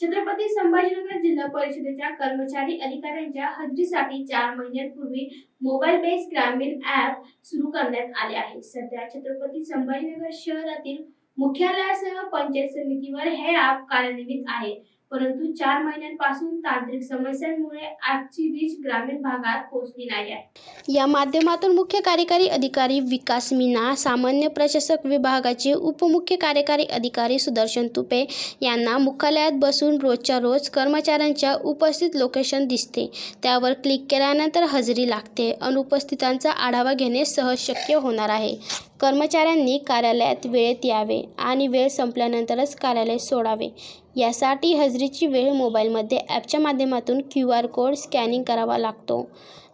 छत्रपती संभाजीनगर जिल्हा परिषदेच्या कर्मचारी अधिकाऱ्यांच्या हजेरीसाठी चार महिन्यांपूर्वी मोबाईल बेस ग्रामीण ऍप सुरू करण्यात आले आहे. सध्या छत्रपती संभाजीनगर शहरातील मुख्यालयासह पंचायत समितीवर हे ऍप कार्यान्वित आहे. परंतु चार महिन्यांपासून तांत्रिक समस्यांमुळे आजची वीज ग्रामीण भागात पोहोचली नाही आहे. या माध्यमातून मुख्य कार्यकारी अधिकारी विकास मीना सामान्य प्रशासक विभागाचे उपमुख्य कार्यकारी अधिकारी सुदर्शन तुपे यांना मुख्यालयात बसून रोजच्या रोज कर्मचाऱ्यांच्या उपस्थित लोकेशन दिसते. त्यावर क्लिक केल्यानंतर हजेरी लागते. अनुपस्थितांचा आढावा घेणे सहज शक्य होणार आहे. कर्मचाऱ्यांनी कार्यालयात वेळेत यावे आणि वेळ संपल्यानंतरच कार्यालय सोडावे. यासाठी हजेरीची वेळ मोबाईलमध्ये ॲपच्या माध्यमातून क्यू आर कोड स्कॅनिंग करावा लागतो.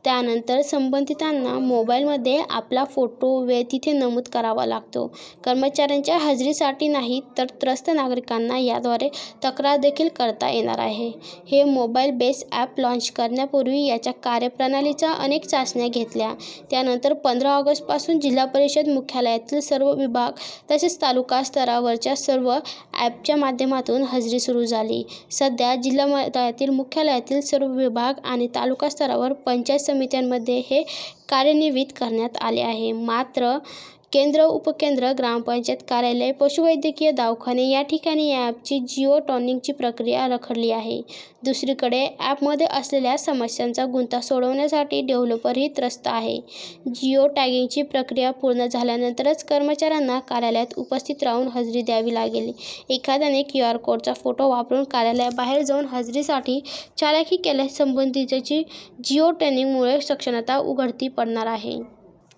त्यानंतर संबंधितांना मोबाईलमध्ये आपला फोटो वेळ तिथे नमूद करावा लागतो. कर्मचाऱ्यांच्या हजेरीसाठी नाही तर त्रस्त नागरिकांना याद्वारे तक्रार देखील करता येणार आहे. हे मोबाईल बेस ॲप लॉन्च करण्यापूर्वी याच्या कार्यप्रणालीच्या अनेक चाचण्या घेतल्या. त्यानंतर पंधरा ऑगस्टपासून जिल्हा परिषद मुख्यालयातील सर्व विभाग तसेच तालुका स्तरावरच्या सर्व ॲपच्या माध्यमातून हजेरी सुरू झाली. सध्या जिल्हा मुख्यालयातील सर्व विभाग आणि तालुका स्तरावर पंचायत समित्यांमध्ये हे कार्यान्वित करण्यात आले आहे. मात्र केंद्र उपकेंद्र ग्रामपंचायत कार्यालय पशुवैद्यकीय दवाखाने या ठिकाणी या ॲपची जिओ टॉनिंगची प्रक्रिया रखडली आहे. दुसरीकडे ॲपमध्ये असलेल्या समस्यांचा गुंता सोडवण्यासाठी डेव्हलपरही त्रस्त आहे. जिओ टॅगिंगची प्रक्रिया पूर्ण झाल्यानंतरच कर्मचाऱ्यांना कार्यालयात उपस्थित राहून हजेरी द्यावी लागेल. एखाद्याने क्यू आर कोडचा फोटो वापरून कार्यालयाबाहेर जाऊन हजेरीसाठी चालाकी केल्यास संबंधितची जिओ ट्रेनिंगमुळे सक्षमता उघडती पडणार आहे.